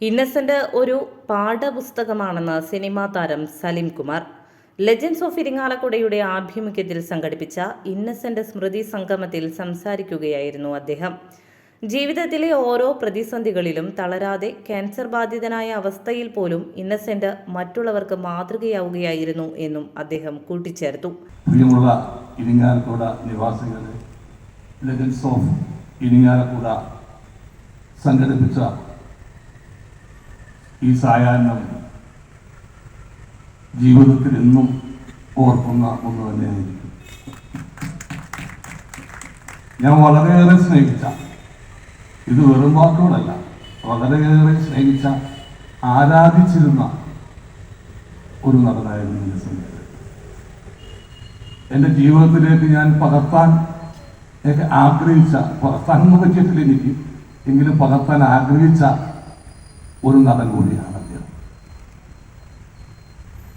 ഇന്നസെന്റ് ഒരു പാഠപുസ്തകമാണെന്ന് സിനിമാ താരം സലിം കുമാർ. ലെജൻസ് ഓഫ് ഇരിങ്ങാലക്കുടയുടെ ആഭിമുഖ്യത്തിൽ സംഘടിപ്പിച്ച ഇന്നസെന്റ് സ്മൃതി സംഗമത്തിൽ സംസാരിക്കുകയായിരുന്നു അദ്ദേഹം. ജീവിതത്തിലെ ഓരോ പ്രതിസന്ധികളിലും തളരാതെ ക്യാൻസർ ബാധിതനായ അവസ്ഥയിൽ പോലും ഇന്നസെന്റ് മറ്റുള്ളവർക്ക് മാതൃകയാവുകയായിരുന്നു എന്നും അദ്ദേഹം കൂട്ടിച്ചേർത്തു. ഇരിങ്ങാലക്കുട ഓഫ് ഇരിങ്ങാലക്കുട സംഘടിപ്പിച്ച ഈ സായാഹ്നം ജീവിതത്തിൽ എന്നും ഓർക്കുന്ന ഒന്ന് തന്നെയായിരിക്കും. ഞാൻ വളരെയേറെ സ്നേഹിച്ച ഇത് വെറും വാക്കുകളല്ല വളരെയേറെ സ്നേഹിച്ച ആരാധിച്ചിരുന്ന ഒരു നടനായിരുന്നു ഇന്നസെന്റ് എന്റെ ജീവിതത്തിലേക്ക് ഞാൻ പകർത്താൻ ആഗ്രഹിച്ച ആഗ്രഹിച്ച എന്ന് പറ്റിയിട്ടില്ല എനിക്ക് എങ്കിലും പകർത്താൻ ആഗ്രഹിച്ച ഒരു നടൻ കൂടിയാണ് അദ്ദേഹം.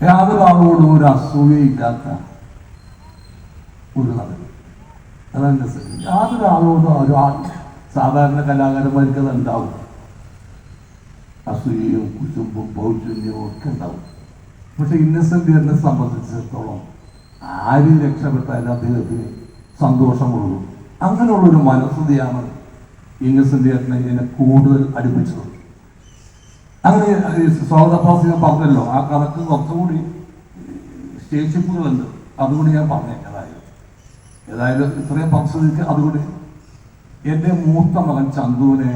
യാതൊരു ഒരു അസൂയയില്ലാത്ത ഒരു നടൻ. അതാണ് സ്ഥിതി. യാതൊരു ആളോടും ഒരു ആൾ സാധാരണ കലാകാരന്മാർക്ക് അത് ഉണ്ടാവും അസൂയയും കുശുമ്പും പൗജന്യവും ഒക്കെ ഉണ്ടാവും. പക്ഷെ ഇന്നസെന്റ് എന്നെ സംബന്ധിച്ചിടത്തോളം ആരും രക്ഷപ്പെട്ടാലും അദ്ദേഹത്തിന് സന്തോഷമുള്ളൂ. അങ്ങനെയുള്ളൊരു മനസ്സുതിയാണ് ഇന്നസെന്റ് എന്നെ എന്നെ കൂടുതൽ അടുപ്പിച്ചത്. അങ്ങനെ ഈ സ്വാഗത പ്രാസിക പറഞ്ഞല്ലോ ആ കണക്ക് കുറച്ചുകൂടി ശേഷിപ്പുകളുണ്ട്. അതുകൂടി ഞാൻ പറഞ്ഞേക്കാം ഏതായാലും ഇത്രയും പറഞ്ഞതിക്ക് അതുകൂടി എന്റെ മൂത്ത മകൻ ചന്തുവിനെ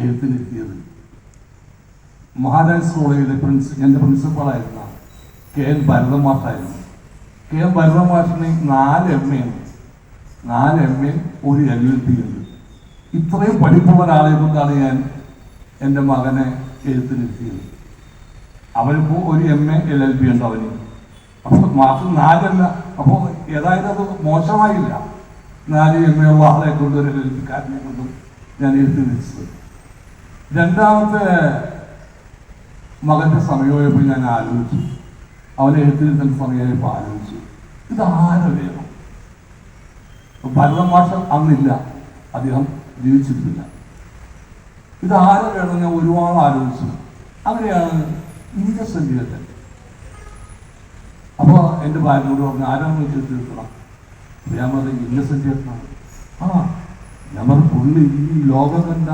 എഴുത്തിനിരുത്തിയത് മഹാരാജ് കോളേജിലെ പ്രിൻസ് എന്റെ പ്രിൻസിപ്പളായിരുന്ന കെ എൻ ഭരതമാഷായിരുന്നു. കെ എൻ ഭരതമാഷിന് നാല് എം എ നാല് എം എ ഒരു എൽ എൽ പി ഉണ്ട്. ഇത്രയും പഠിപ്പുള്ള ഒരാളെ കൊണ്ടാണ് ഞാൻ എന്റെ മകനെ എഴുത്തിനിരുത്തിയത് അവനിപ്പോൾ ഒരു M A L L B ഉണ്ട് അവന്? അപ്പോൾ മാസം നാലല്ല. അപ്പോൾ ഏതായാലും അത് മോശമായില്ല. നാല് എം എ ഉള്ള ആളെ കൊണ്ട് ഒരു എൽ എൽ കാരനെ കൊണ്ടും ഞാൻ എഴുത്തിനിരിച്ചത് രണ്ടാമത്തെ മകന്റെ സമയമായപ്പോൾ ഞാൻ ആലോചിച്ചു. അവനെ എഴുത്തിരുത്തൽ സമയമായപ്പോൾ ആലോചിച്ചു. ഇത് ആരെ വേണം? ഭരതം മാഷ അന്നില്ല. അദ്ദേഹം ജീവിച്ചിരുന്നില്ല ഇത് ആരെ വേണം ഞാൻ ഒരുപാട് ആലോചിച്ചു. അങ്ങനെയാണ് ഇന്നസെന്റ് ചേട്ടൻ അപ്പോൾ എന്റെ ഭാര്യയോട് പറഞ്ഞു ആരാണ് തീർക്കണം ഞാൻ പറഞ്ഞ ഇന്നസെന്റ് ചേട്ടനാണ് ആ ഞാൻ പറഞ്ഞു പുള്ളി ഈ ലോകം കണ്ട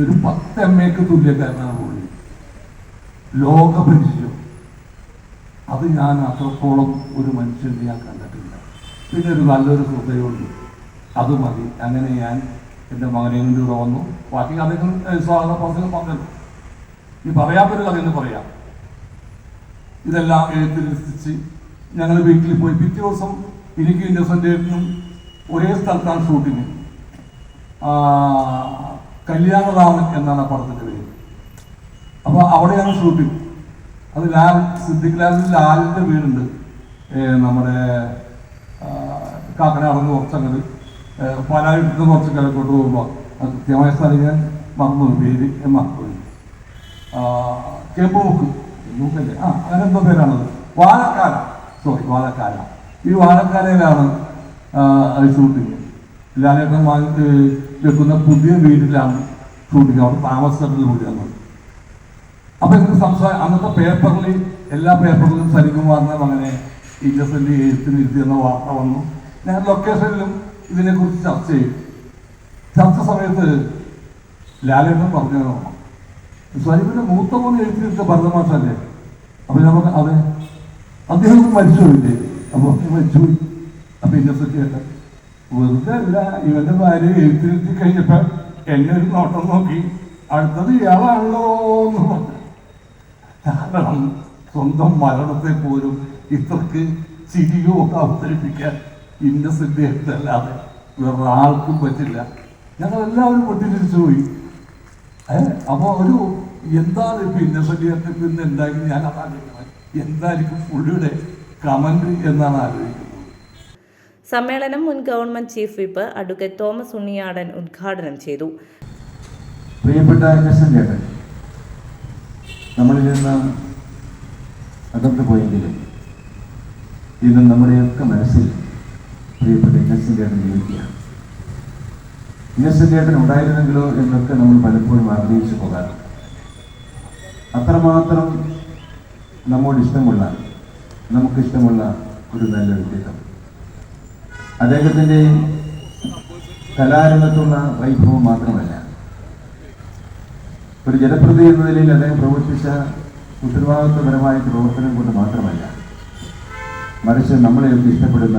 ഒരു പത്ത് എം എക്ക് തുല്യക്കാരനാണ് പുള്ളി. ലോകപരിചയം. അത് ഞാൻ അത്രത്തോളം ഒരു മനുഷ്യനെ ഞാൻ കണ്ടിട്ടില്ല. പിന്നെ ഒരു നല്ലൊരു ഹൃദയമുണ്ട്. അത് മതി. അങ്ങനെ ഞാൻ എന്റെ മകനെ കൂടെ വന്നു. ബാക്കി അദ്ദേഹം സ്വാഗത പ്രസംഗം പറഞ്ഞല്ലോ. ഈ പറയാത്തൊരു കഥ എന്ന് പറയാം. ഇതെല്ലാം എഴുത്തിരിച്ച് ഞങ്ങൾ വീട്ടിൽ പോയി പിറ്റേ ദിവസം എനിക്ക് ഇന്നസെന്റേറ്റിനും ഒരേ സ്ഥലത്താണ് ഷൂട്ടിങ്. കല്യാണരാമൻ എന്നാണ് ആ പടത്തിന്റെ പേര്. അപ്പോൾ അവിടെയാണ് ഷൂട്ടിങ്. അത് ലാൽ സിദ്ദിഖ് ലാലിൽ ലാലിന്റെ വീടുണ്ട്. നമ്മുടെ കാക്കനാടന്ന് കുറച്ചങ്ങട് പാലായിട്ട് കുറച്ച് കിഴക്കോട്ട് പോകുമ്പോൾ കൃത്യമായ സ്ഥലം ഞാൻ മറന്നു പേര് ഞാൻ മറന്നുപോയി ചെമ്പുമുക്ക് മുക്കല്ലേ ആ അങ്ങനെ എന്തോ പേരാണത്? വാഴക്കാല. സോറി വാഴക്കാല. ഈ വാഴക്കാലയിലാണ് ഷൂട്ടിങ്. ലാലേട്ടൻ വാങ്ങി വെക്കുന്ന പുതിയ വീട്ടിലാണ് ഷൂട്ടിങ്. അവിടെ താമസത്തിൽ വീടാണ്. അപ്പൊ എനിക്ക് സംസാരം അന്നത്തെ പേപ്പറിൽ എല്ലാ പേപ്പറിലും സരികുമാറിനെ അങ്ങനെ ഇന്നസെന്റ് എഴുത്തിന് ഇരുത്തി എന്ന വാർത്ത വന്നു. ഞാൻ ലൊക്കേഷനിലും ഇതിനെക്കുറിച്ച് ചർച്ച ചെയ്യും. ചർച്ച സമയത്ത് ലാലേട്ടൻ പറഞ്ഞതാണ്? സ്വരൂപിന്റെ മൂത്ത മോനെ എഴുത്തിയിരുത്ത ഭരതമാഷല്ലേ? അപ്പൊ ഞാൻ പറഞ്ഞു അതെ അദ്ദേഹം മരിച്ചുപോയില്ലേ അപ്പൊ മരിച്ചുപോയി അപ്പൊ ഇന്നസെന്റ് ചേട്ടൻ വെറുതെ അല്ല ഇവന്റെ ഭാര്യ എഴുത്തിരുത്തി കഴിഞ്ഞപ്പോ എന്നെ ഒരു നോട്ടം നോക്കി അടുത്തത് ഇയാളാണല്ലോ സ്വന്തം മരണത്തെ പോലും ഇത്രക്ക് ചിരിയോ ഒക്കെ അവതരിപ്പിക്കാൻ ഇന്നസെന്റ് അല്ലാതെ വേറെ ആൾക്കും പറ്റില്ല. ഞങ്ങൾ എല്ലാവരും പൊട്ടിച്ചിരിച്ചു പോയി. ഏഹ് അപ്പൊ ഒരു എന്താണ് ഇപ്പൊ ഇന്നസെന്റ് ഇന്ന് ഉണ്ടാക്കി ഞാൻ അതാലോചിക്കുന്നത് എന്തായിരിക്കും പുള്ളിയുടെ കമന്റ് എന്നാണ് ആലോചിക്കുന്നത്. സമ്മേളനം മുൻ government chief whip advocate Thomas Unniyadan ഉദ്ഘാടനം ചെയ്തു. പ്രിയപ്പെട്ട ഇന്നസെന്റ് നമ്മളിൽ നിന്ന് അകന്നു പോയെങ്കിലും ഇന്ന് നമ്മുടെയൊക്കെ മനസ്സിൽ പ്രിയപ്പെട്ട ഇന്നസെന്റ് ചേട്ടൻ ജീവിക്കുകയാണ് ഇന്നസെന്റ് ചേട്ടൻ ഉണ്ടായിരുന്നെങ്കിലോ എന്നൊക്കെ നമ്മൾ പലപ്പോഴും ആഗ്രഹിച്ചു പോകാറുണ്ട്. അത്രമാത്രം നമ്മോട് ഇഷ്ടമുള്ള നമുക്കിഷ്ടമുള്ള ഒരു നല്ല വ്യക്തിത്വം. അദ്ദേഹത്തിന്റെ കലാരംഗത്തുള്ള വൈഭവം മാത്രമല്ല ഒരു ജനപ്രതി എന്ന നിലയിൽ അദ്ദേഹം പ്രവർത്തിച്ച ഉത്തരവാദിത്വപരമായ പ്രവർത്തനം കൊണ്ട് മാത്രമല്ല മറിച്ച് നമ്മളെയൊക്കെ ഇഷ്ടപ്പെടുന്ന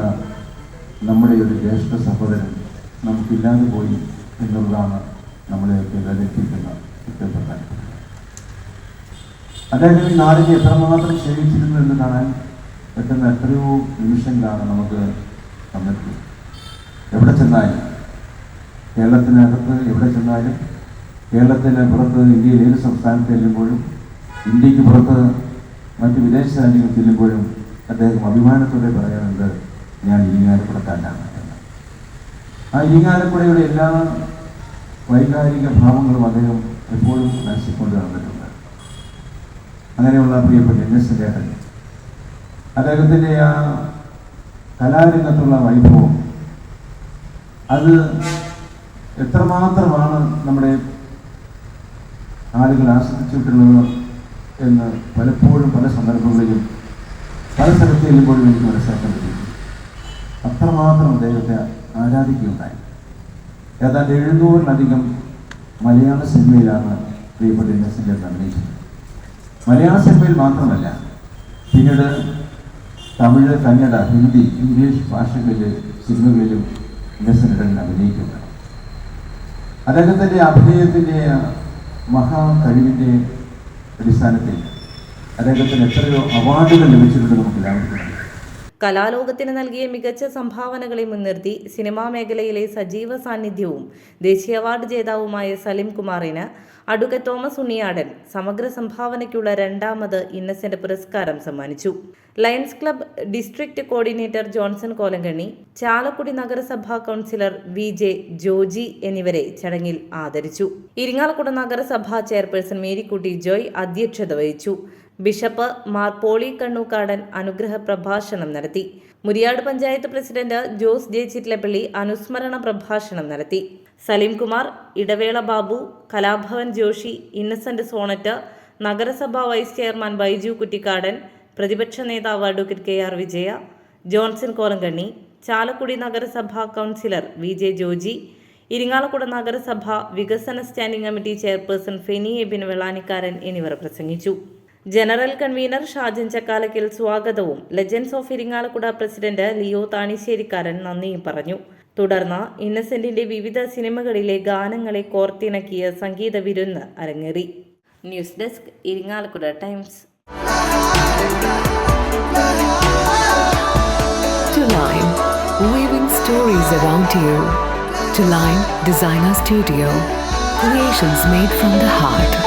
നമ്മുടെ ഒരു ജ്യേഷ്ഠ സഹോദരൻ നമുക്കില്ലാതെ പോയി എന്നുള്ളതാണ് നമ്മളെയൊക്കെ വിലക്കിക്കുന്ന പ്രധാനപ്പെട്ടത് അദ്ദേഹം ഈ നാടിനെ എത്രമാത്രം ക്ഷേമിച്ചിരുന്നു എന്ന് കാണാൻ പറ്റുന്ന എത്രയോ നിമിഷങ്ങളാണ് നമുക്ക് തന്നിട്ടുള്ളത്. എവിടെ ചെന്നാലും കേരളത്തിനകത്ത് എവിടെ ചെന്നാലും കേരളത്തിന് പുറത്ത് ഇന്ത്യയിൽ ഏത് സംസ്ഥാനത്ത് ചെല്ലുമ്പോഴും ഇന്ത്യയ്ക്ക് പുറത്ത് മറ്റ് വിദേശ രാജ്യങ്ങളിൽ ചെല്ലുമ്പോഴും അദ്ദേഹം അഭിമാനത്തോടെ പറയാറുണ്ട് ഞാൻ ഇരിങ്ങാലക്കുടക്കാരനാണ് ആ ഇരിങ്ങാലക്കുടയുടെ എല്ലാ വൈകാരിക ഭാവങ്ങളും അദ്ദേഹം എപ്പോഴും മനസ്സിക്കൊണ്ട് നടന്നിട്ടുണ്ട്. അങ്ങനെയുള്ള പ്രിയപ്പെട്ട എൻ എസ് ചേട്ടൻ അദ്ദേഹത്തിന്റെ ആ കലാരംഗത്തുള്ള വൈഭവം അത് എത്രമാത്രമാണ് നമ്മുടെ ആളുകൾ ആസ്വദിച്ചിട്ടുള്ളത് എന്ന് പലപ്പോഴും പല സന്ദർഭങ്ങളിലും പല സ്ഥലത്ത് ചെല്ലുമ്പോഴും എനിക്ക് മനസ്സിലാക്കാൻ പറ്റും. അത്രമാത്രം അദ്ദേഹത്തെ ആരാധിക്കുകയുണ്ടായി. ഏതാണ്ട് എഴുന്നൂറിലധികം മലയാള സിനിമയിലാണ് പ്രിയപ്പെട്ട ഇന്നസെന്റ് അഭിനയിച്ചത്. മലയാള സിനിമയിൽ മാത്രമല്ല പിന്നീട് തമിഴ് കന്നഡ ഹിന്ദി ഇംഗ്ലീഷ് ഭാഷകളിലെ സിനിമകളിലും ഇന്നസെന്റ് അഭിനയിക്കുന്നത് അദ്ദേഹത്തിന്റെ അഭിനയത്തിന്റെ മഹാ കഴിവിന്റെ അടിസ്ഥാനത്തിൽ അദ്ദേഹത്തിന് എത്രയോ അവാർഡുകൾ ലഭിച്ചിട്ടുണ്ട് നമുക്ക് എല്ലാവർക്കും. കലാലോകത്തിന് നൽകിയ മികച്ച സംഭാവനകളെ മുൻനിർത്തി സിനിമാ മേഖലയിലെ സജീവ സാന്നിധ്യവും ദേശീയ അവാർഡ് ജേതാവുമായ സലിം കുമാറിന് അഡ്വക്കേറ്റ് തോമസ് ഉണ്ണിയാടൻ സമഗ്ര സംഭാവനയ്ക്കുള്ള രണ്ടാമത് ഇന്നസെന്റ് പുരസ്കാരം സമ്മാനിച്ചു. Lions Club district coordinator Johnson Kolankanni Chalakudy നഗരസഭാ കൗൺസിലർ വി ജെ ജോജി എന്നിവരെ ചടങ്ങിൽ ആദരിച്ചു. ഇരിങ്ങാലക്കുട നഗരസഭാ ചെയർപേഴ്സൺ മേരിക്കുട്ടി ജോയ് അധ്യക്ഷത വഹിച്ചു. ബിഷപ്പ് മാർ പോളി കണ്ണൂക്കാടൻ അനുഗ്രഹ പ്രഭാഷണം നടത്തി. മുരിയാട് പഞ്ചായത്ത് പ്രസിഡന്റ് ജോസ് ജെ ചിറ്റ്ലപ്പള്ളി അനുസ്മരണ പ്രഭാഷണം നടത്തി. സലീംകുമാർ ഇടവേള ബാബു കലാഭവൻ ജോഷി ഇന്നസെന്റ് സോണറ്റ് നഗരസഭാ വൈസ് ചെയർമാൻ ബൈജു കുറ്റിക്കാടൻ പ്രതിപക്ഷ നേതാവ് advocate K R Vijaya Johnson Kolankanni Chalakudy നഗരസഭാ councillor V J Joji Irinjalakuda നഗരസഭ വികസന standing committee chairperson Feni Ebin Vellanikkaran എന്നിവർ പ്രസംഗിച്ചു. ജനറൽ കൺവീനർ ഷാജൻ ചക്കാലക്കിൽ സ്വാഗതവും legends of Irinjalakuda president Leo Thanisserikkaran നന്ദിയും പറഞ്ഞു തുടർന്ന് ഇന്നസെന്റിന്റെ വിവിധ സിനിമകളിലെ ഗാനങ്ങളെ കോർത്തിണക്കിയ സംഗീത വിരുന്ന് അരങ്ങേറി news desk Irinjalakuda Times weaving stories around you. To Line Designer Studio, creations made from the heart.